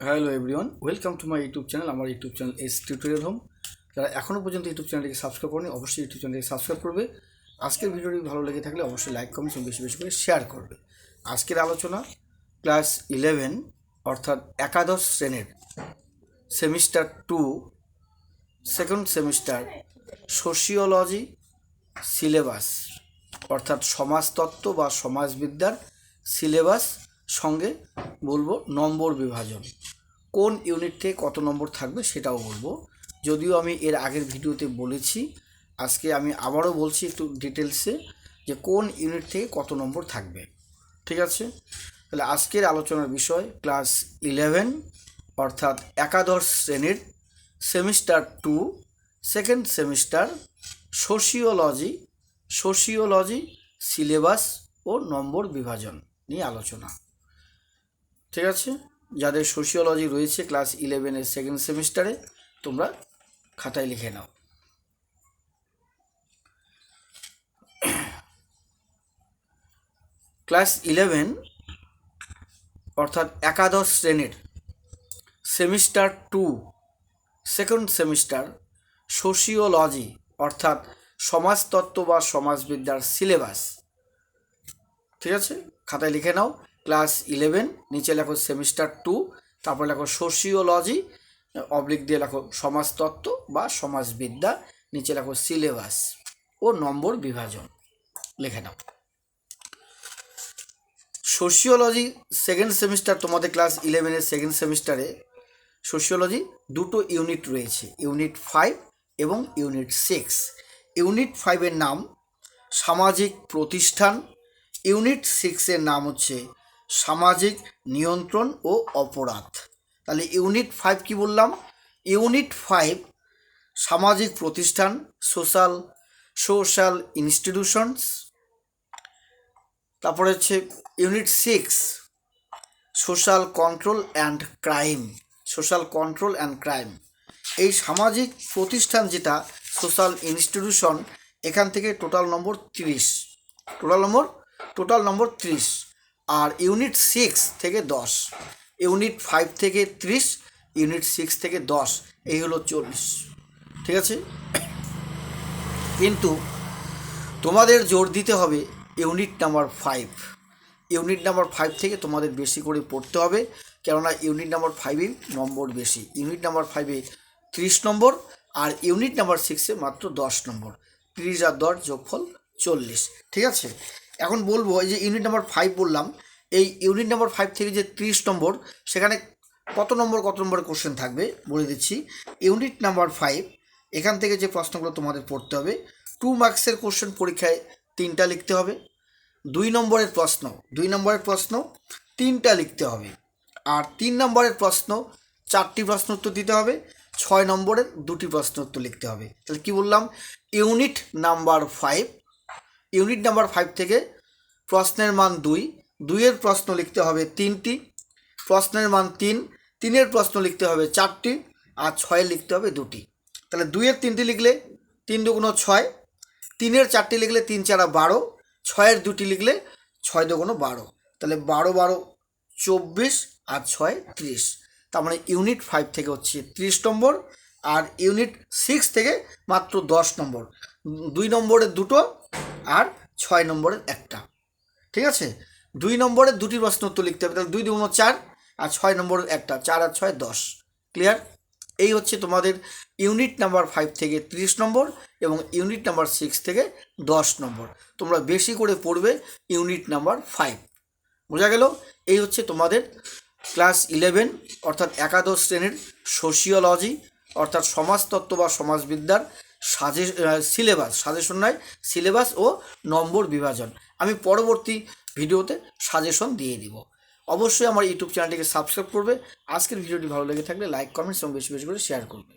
Hello everyone welcome to my YouTube channel আমার YouTube channel S tutorial home যারা এখনও পর্যন্ত ইউটিউব চ্যানেলটিকে সাবস্ক্রাইব করেনি, অবশ্যই ইউটিউব চ্যানেলটিকে সাবস্ক্রাইব করবে। আজকের ভিডিওটি ভালো লেগে থাকলে অবশ্যই লাইক কমেন্ট এবং বেশি বেশি করে শেয়ার করবে। আজকের আলোচনা ক্লাস ইলেভেন অর্থাৎ একাদশ শ্রেণির semester two second semester sociology syllabus অর্থাৎ সমাজতত্ত্ব বা সমাজবিদ্যার সিলেবাস সঙ্গে বলব নম্বর বিভাজন। কোন ইউনিট থেকে কত নম্বর থাকবে সেটাও বলব। যদিও আমি এর আগের ভিডিওতে বলেছি, আজকে আমি আবারও বলছি একটু ডিটেলসে যে কোন ইউনিট থেকে কত নম্বর থাকবে। ঠিক আছে? তাহলে আজকের আলোচনার বিষয় ক্লাস ইলেভেন অর্থাৎ একাদশ শ্রেণির semester two second semester sociology sociology syllabus ও নম্বর বিভাজন নিয়ে আলোচনা। ঠিক আছে? যাদের সোশিওলজি রয়েছে ক্লাস ইলেভেনের সেকেন্ড সেমিস্টারে তোমরা খাতায় লিখে নাও। ক্লাস ইলেভেন অর্থাৎ একাদশ শ্রেণির semester two second semester sociology অর্থাৎ সমাজতত্ত্ব বা সমাজবিদ্যার সিলেবাস ঠিক আছে? খাতায় লিখে নাও। ক্লাস ইলেভেন, নিচে লেখো সেমিস্টার টু, তারপর লেখো সোশিওলজি অবলিক দিয়ে লেখো সমাজতত্ত্ব বা সমাজবিদ্যা, নিচে লেখো সিলেবাস ও নম্বর বিভাজন। লেখে নাও। সোশিওলজি সেকেন্ড সেমিস্টার, তোমাদের ক্লাস ইলেভেনের সেকেন্ড সেমিস্টারে সোশিওলজি দুটো ইউনিট রয়েছে, ইউনিট ফাইভ এবং ইউনিট সিক্স। ইউনিট ফাইভের নাম সামাজিক প্রতিষ্ঠান, ইউনিট সিক্সের নাম হচ্ছে সামাজিক নিয়ন্ত্রণ ও অপরাধ। তাহলে ইউনিট ফাইভ কি বললাম? ইউনিট ফাইভ সামাজিক প্রতিষ্ঠান, সোশ্যাল সোশ্যাল ইনস্টিটিউশনস। তারপরে হচ্ছে unit six, social control and crime, social control and crime. এই সামাজিক প্রতিষ্ঠান যেটা, সোশ্যাল ইনস্টিটিউশন, এখান থেকে টোটাল নম্বর তিরিশ। টোটাল নম্বর টোটাল নম্বর ত্রিশ। আর ইউনিট সিক্স থেকে দশ ইউনিট ফাইভ থেকে ত্রিশ ইউনিট সিক্স থেকে দশ, এই হলো চল্লিশ। ঠিক আছে? কিন্তু তোমাদের জোর দিতে হবে unit number five unit number five থেকে তোমাদের বেশি করে পড়তে হবে, কেননা ইউনিট নাম্বার ফাইভে নম্বর বেশি। ইউনিট নাম্বার ফাইভে ত্রিশ নম্বর আর ইউনিট নাম্বার সিক্সে মাত্র দশ নম্বর। ত্রিশ আর দশ যোগফল চল্লিশ। ঠিক আছে? এখন বলব, এই যে ইউনিট নাম্বার ফাইভ বললাম, এই ইউনিট নাম্বার ফাইভ থেকে যে ত্রিশ নম্বর, সেখানে কত নম্বর, কত নম্বরের কোশ্চেন থাকবে বলে দিচ্ছি। ইউনিট নাম্বার ফাইভ এখান থেকে যে প্রশ্নগুলো তোমাদের পড়তে হবে টু মার্কসের কোশ্চেন পরীক্ষায় তিনটা লিখতে হবে, দুই নম্বরের প্রশ্ন, দুই নম্বরের প্রশ্ন, তিনটা লিখতে হবে, আর তিন নম্বরের প্রশ্ন, চারটি প্রশ্ন উত্তর দিতে হবে, ছয় নম্বরের দুটি প্রশ্ন উত্তর লিখতে হবে। তাহলে কি বললাম? Unit number five unit number five থেকে প্রশ্নের মান দুই, দুইয়ের প্রশ্ন লিখতে হবে তিনটি, প্রশ্নের মান তিন, তিনের প্রশ্ন লিখতে হবে চারটি, আর ছয়ের লিখতে হবে দুটি। তাহলে দুইয়ের তিনটি লিখলে তিন দুগুণ ছয়, তিনের চারটি লিখলে তিন চারা বারো, ছয়ের দুটি লিখলে ছয় দুগুণ বারো। তাহলে বারো বারো, চব্বিশ, আর ছয়, ত্রিশ। তার মানে ইউনিট ফাইভ থেকে হচ্ছে ত্রিশ নম্বর, আর ইউনিট সিক্স থেকে মাত্র দশ নম্বর। দুই নম্বরের দুটো আর ছয় নম্বরের একটা। ঠিক আছে? দুই নম্বরের দুটি প্রশ্ন উত্তর লিখতে হবে, তাহলে দুই দুগুণ চার আর ছয় নম্বরের একটা, চার আর ছয় দশ। ক্লিয়ার এই হচ্ছে তোমাদের ইউনিট নাম্বার ফাইভ থেকে ত্রিশ নম্বর এবং ইউনিট নাম্বার সিক্স থেকে দশ নম্বর। তোমরা বেশি করে পড়বে ইউনিট নাম্বার ফাইভ বোঝা গেল? এই হচ্ছে তোমাদের ক্লাস ইলেভেন অর্থাৎ একাদশ শ্রেণির সোশিওলজি অর্থাৎ সমাজতত্ত্ব বা সমাজবিদ্যার সাজে সিলেবাস, সাজেশন নয় সিলেবাস ও নম্বর বিভাজন। আমি পরবর্তী ভিডিওতে সাজেশন দিয়ে দিব। অবশ্যই আমার ইউটিউব চ্যানেলটিকে সাবস্ক্রাইব করবে। আজকের ভিডিওটি ভালো লেগে থাকলে লাইক, কমেন্টস এবং বেশি বেশি করে শেয়ার করবে।